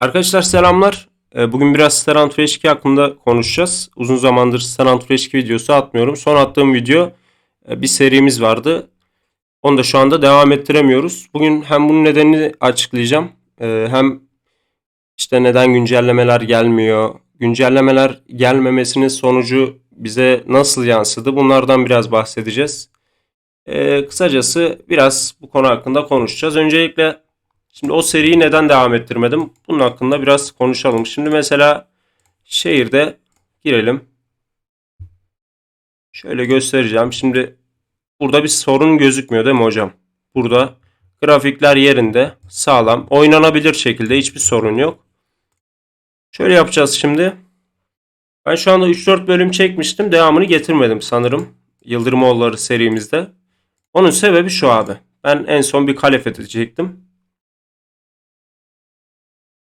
Arkadaşlar selamlar. Ee, Bugün biraz Sterant 2 hakkında konuşacağız. Uzun zamandır Sterant 2 videosu atmıyorum. Son attığım video e, bir serimiz vardı. Onu da şu anda devam ettiremiyoruz. Bugün hem bunun nedenini açıklayacağım. e, Hem işte neden güncellemeler gelmiyor, güncellemeler gelmemesinin sonucu bize nasıl yansıdı bunlardan biraz bahsedeceğiz. Ee, kısacası biraz bu konu hakkında konuşacağız. Öncelikle Şimdi o seriyi neden devam ettirmedim? Bunun hakkında biraz konuşalım. Şimdi mesela şehirde girelim. Şöyle göstereceğim. Şimdi burada bir sorun gözükmüyor değil mi hocam? Burada grafikler yerinde, sağlam, oynanabilir şekilde hiçbir sorun yok. Şöyle yapacağız şimdi. Ben şu anda 3-4 bölüm çekmiştim. Devamını getirmedim sanırım. Yıldırımoğulları serimizde. Onun sebebi şu abi. Ben en son bir kale fethedecektim.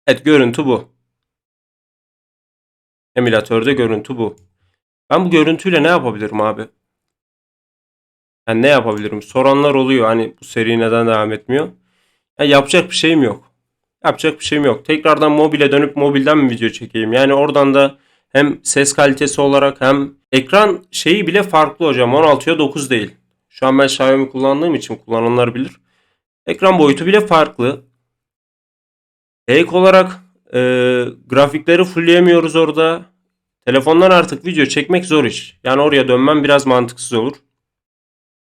Evet görüntü bu. Emülatörde görüntü bu. Ben bu görüntüyle ne yapabilirim abi? Ben ne yapabilirim? Soranlar oluyor hani bu seri neden devam etmiyor? Ya yapacak bir şeyim yok. Yapacak bir şeyim yok. Tekrardan mobile dönüp mobilden mi video çekeyim? Yani oradan da hem ses kalitesi olarak hem ekran şeyi bile farklı hocam. 16'ya 9 değil. Şu an ben Xiaomi kullandığım için kullananlar bilir. Ekran boyutu bile farklı. Ek olarak e, grafikleri fullleyemiyoruz orada. Telefondan artık video çekmek zor iş. Yani oraya dönmem biraz mantıksız olur.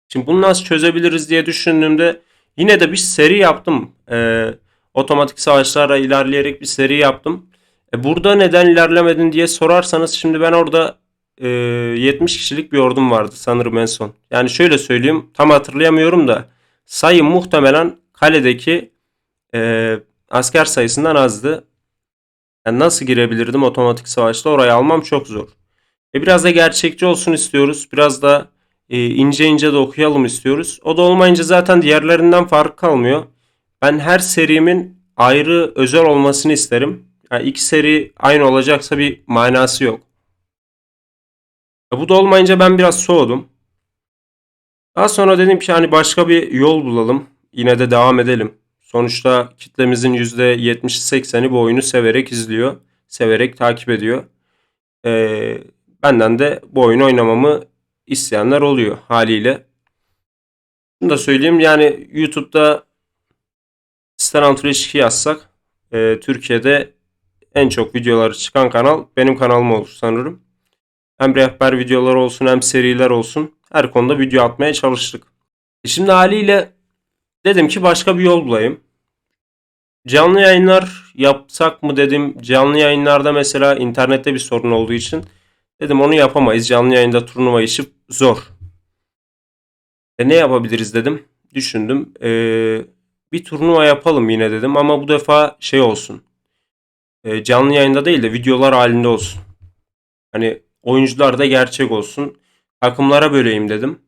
Şimdi bunu nasıl çözebiliriz diye düşündüğümde yine de bir seri yaptım. E, otomatik savaşlarla ilerleyerek bir seri yaptım. E, burada neden ilerlemedin diye sorarsanız şimdi ben orada e, 70 kişilik bir ordum vardı sanırım en son. Yani şöyle söyleyeyim tam hatırlayamıyorum da sayı muhtemelen kaledeki e, asker sayısından azdı. Yani nasıl girebilirdim otomatik savaşta orayı almam çok zor. E biraz da gerçekçi olsun istiyoruz. Biraz da e, ince ince de okuyalım istiyoruz. O da olmayınca zaten diğerlerinden fark kalmıyor. Ben her serimin ayrı özel olmasını isterim. Yani iki seri aynı olacaksa bir manası yok. E bu da olmayınca ben biraz soğudum. Daha sonra dedim ki hani başka bir yol bulalım. Yine de devam edelim. Sonuçta kitlemizin %70'i 80'i bu oyunu severek izliyor. Severek takip ediyor. Ee, benden de bu oyunu oynamamı isteyenler oluyor haliyle. Bunu da söyleyeyim yani YouTube'da Star Antrenör 2 yazsak e, Türkiye'de en çok videoları çıkan kanal benim kanalım olur sanırım. Hem rehber videoları olsun hem seriler olsun her konuda video atmaya çalıştık. E şimdi haliyle dedim ki başka bir yol bulayım. Canlı yayınlar yapsak mı dedim. Canlı yayınlarda mesela internette bir sorun olduğu için dedim onu yapamayız. Canlı yayında turnuva işi zor. E ne yapabiliriz dedim. Düşündüm. Ee, bir turnuva yapalım yine dedim ama bu defa şey olsun. E, canlı yayında değil de videolar halinde olsun. Hani oyuncular da gerçek olsun. Takımlara böleyim dedim.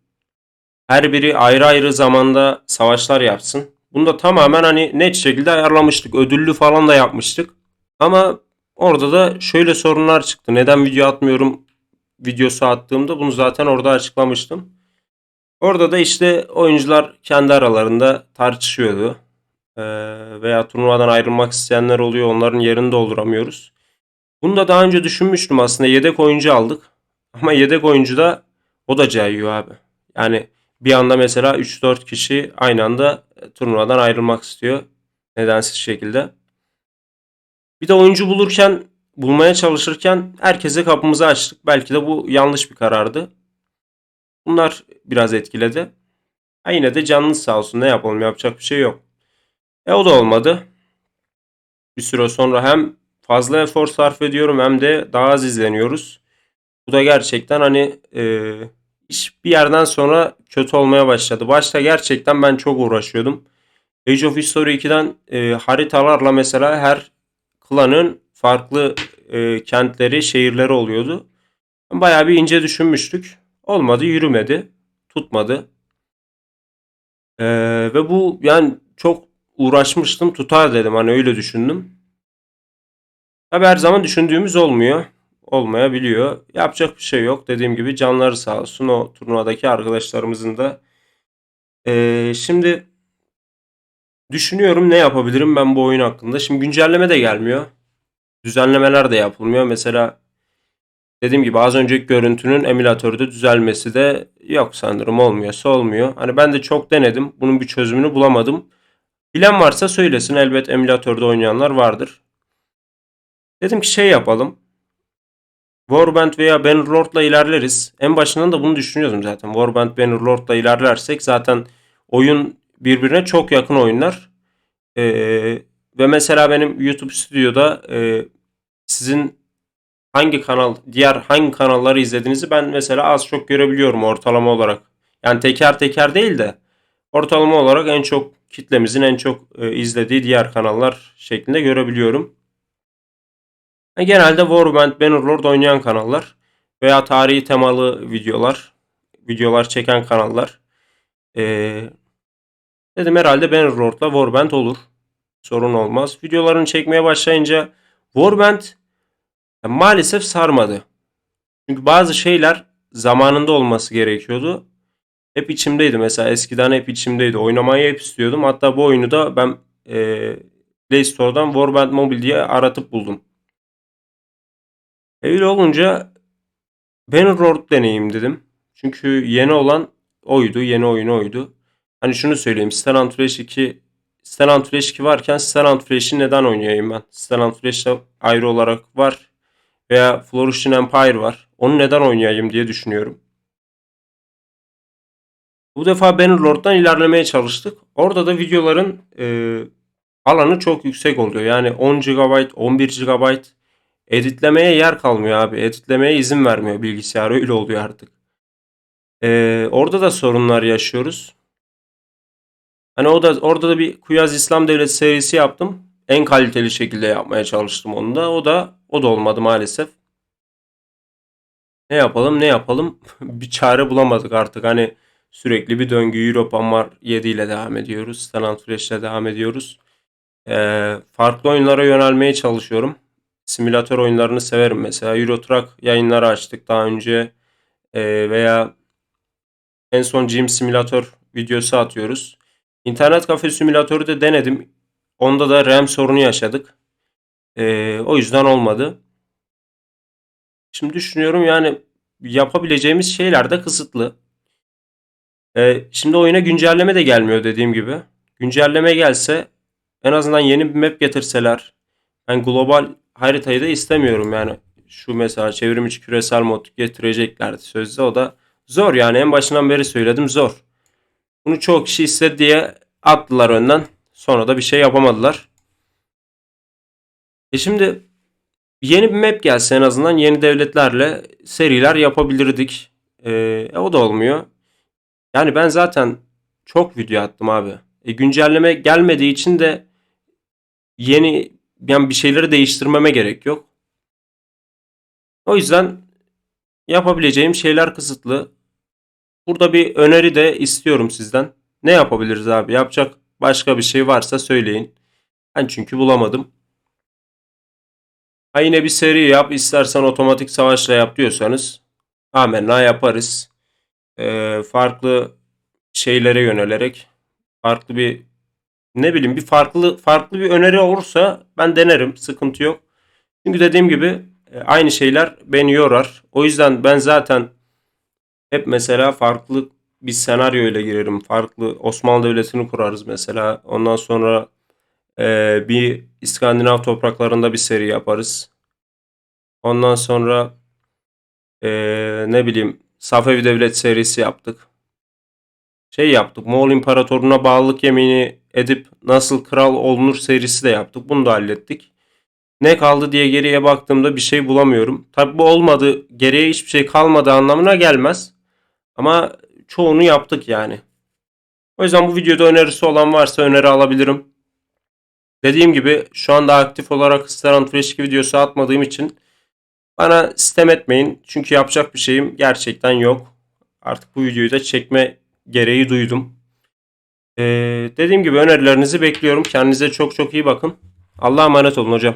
Her biri ayrı ayrı zamanda savaşlar yapsın. Bunu da tamamen hani net şekilde ayarlamıştık. Ödüllü falan da yapmıştık. Ama orada da şöyle sorunlar çıktı. Neden video atmıyorum videosu attığımda bunu zaten orada açıklamıştım. Orada da işte oyuncular kendi aralarında tartışıyordu. Ee, veya turnuvadan ayrılmak isteyenler oluyor. Onların yerini dolduramıyoruz. Bunu da daha önce düşünmüştüm aslında. Yedek oyuncu aldık. Ama yedek oyuncu da o da cayıyor abi. Yani bir anda mesela 3-4 kişi aynı anda turnuvadan ayrılmak istiyor. Nedensiz şekilde. Bir de oyuncu bulurken, bulmaya çalışırken herkese kapımızı açtık. Belki de bu yanlış bir karardı. Bunlar biraz etkiledi. Ha yine de canınız sağ olsun ne yapalım yapacak bir şey yok. E o da olmadı. Bir süre sonra hem fazla efor sarf ediyorum hem de daha az izleniyoruz. Bu da gerçekten hani e, iş bir yerden sonra kötü olmaya başladı. Başta gerçekten ben çok uğraşıyordum. Age of History 2'den e, haritalarla mesela her klanın farklı e, kentleri, şehirleri oluyordu. Bayağı bir ince düşünmüştük. Olmadı, yürümedi, tutmadı. E, ve bu yani çok uğraşmıştım, tutar dedim. Hani öyle düşündüm. Tabi her zaman düşündüğümüz olmuyor olmayabiliyor. Yapacak bir şey yok. Dediğim gibi canları sağ olsun o turnuvadaki arkadaşlarımızın da. Ee, şimdi Düşünüyorum ne yapabilirim ben bu oyun hakkında. Şimdi güncelleme de gelmiyor. Düzenlemeler de yapılmıyor. Mesela dediğim gibi az önceki görüntünün emülatörde düzelmesi de yok sanırım olmuyorsa olmuyor. Hani ben de çok denedim. Bunun bir çözümünü bulamadım. Bilen varsa söylesin. Elbet emülatörde oynayanlar vardır. Dedim ki şey yapalım. Warband veya Bannerlord'la ilerleriz. En başından da bunu düşünüyordum zaten. Warband Bannerlord'la ilerlersek zaten oyun birbirine çok yakın oyunlar. Ee, ve mesela benim YouTube stüdyoda e, sizin hangi kanal, diğer hangi kanalları izlediğinizi ben mesela az çok görebiliyorum ortalama olarak. Yani teker teker değil de ortalama olarak en çok kitlemizin en çok e, izlediği diğer kanallar şeklinde görebiliyorum. Genelde Warband, Bannerlord oynayan kanallar veya tarihi temalı videolar, videolar çeken kanallar. Ee, dedim herhalde Bannerlord'la Warband olur. Sorun olmaz. Videolarını çekmeye başlayınca Warband ya, maalesef sarmadı. Çünkü bazı şeyler zamanında olması gerekiyordu. Hep içimdeydi mesela eskiden hep içimdeydi. Oynamayı hep istiyordum. Hatta bu oyunu da ben e, Play Store'dan Warband Mobile diye aratıp buldum. Öyle olunca Bannerlord deneyeyim dedim. Çünkü yeni olan oydu. Yeni oyun oydu. Hani şunu söyleyeyim. Stellan Flash 2 Stellan Flash 2 varken Stellan Flash'i neden oynayayım ben? Stellan Flash'ta ayrı olarak var. Veya Flourishing Empire var. Onu neden oynayayım diye düşünüyorum. Bu defa Bannerlord'dan ilerlemeye çalıştık. Orada da videoların e, alanı çok yüksek oluyor. Yani 10 GB, 11 GB editlemeye yer kalmıyor abi. Editlemeye izin vermiyor bilgisayar. Öyle oluyor artık. E, orada da sorunlar yaşıyoruz. Hani o da orada da bir Kuyaz İslam Devleti serisi yaptım. En kaliteli şekilde yapmaya çalıştım onu da. O da o da olmadı maalesef. Ne yapalım ne yapalım bir çare bulamadık artık. Hani sürekli bir döngü Europa var 7 ile devam ediyoruz. Stellan Fresh ile devam ediyoruz. Ee, farklı oyunlara yönelmeye çalışıyorum. Simülatör oyunlarını severim. Mesela Euro Truck yayınları açtık daha önce. Ee, veya en son Gym Simülatör videosu atıyoruz. İnternet kafe simülatörü de denedim. Onda da RAM sorunu yaşadık. Ee, o yüzden olmadı. Şimdi düşünüyorum yani yapabileceğimiz şeyler de kısıtlı. Ee, şimdi oyuna güncelleme de gelmiyor dediğim gibi. Güncelleme gelse en azından yeni bir map getirseler. Ben global haritayı da istemiyorum yani. Şu mesela çevrim içi küresel mod getireceklerdi sözde o da zor yani en başından beri söyledim zor. Bunu çoğu kişi istedi diye attılar önden. Sonra da bir şey yapamadılar. E şimdi yeni bir map gelse en azından yeni devletlerle seriler yapabilirdik. E, o da olmuyor. Yani ben zaten çok video attım abi. E, güncelleme gelmediği için de yeni yani bir şeyleri değiştirmeme gerek yok. O yüzden yapabileceğim şeyler kısıtlı. Burada bir öneri de istiyorum sizden. Ne yapabiliriz abi? Yapacak başka bir şey varsa söyleyin. Ben çünkü bulamadım. Ha yine bir seri yap. istersen otomatik savaşla yap diyorsanız amenna yaparız. Ee, farklı şeylere yönelerek farklı bir ne bileyim bir farklı farklı bir öneri olursa ben denerim. Sıkıntı yok. Çünkü dediğim gibi e, aynı şeyler beni yorar. O yüzden ben zaten hep mesela farklı bir senaryo ile girerim. Farklı Osmanlı Devleti'ni kurarız mesela. Ondan sonra e, bir İskandinav topraklarında bir seri yaparız. Ondan sonra e, ne bileyim Safevi Devlet serisi yaptık. Şey yaptık. Moğol İmparatorluğuna bağlılık yemini edip nasıl kral olunur serisi de yaptık. Bunu da hallettik. Ne kaldı diye geriye baktığımda bir şey bulamıyorum. Tabi bu olmadı, geriye hiçbir şey kalmadı anlamına gelmez. Ama çoğunu yaptık yani. O yüzden bu videoda önerisi olan varsa öneri alabilirim. Dediğim gibi şu anda aktif olarak Staran Fresh 2 videosu atmadığım için bana sistem etmeyin. Çünkü yapacak bir şeyim gerçekten yok. Artık bu videoyu da çekme gereği duydum. Ee, dediğim gibi önerilerinizi bekliyorum. Kendinize çok çok iyi bakın. Allah'a emanet olun hocam.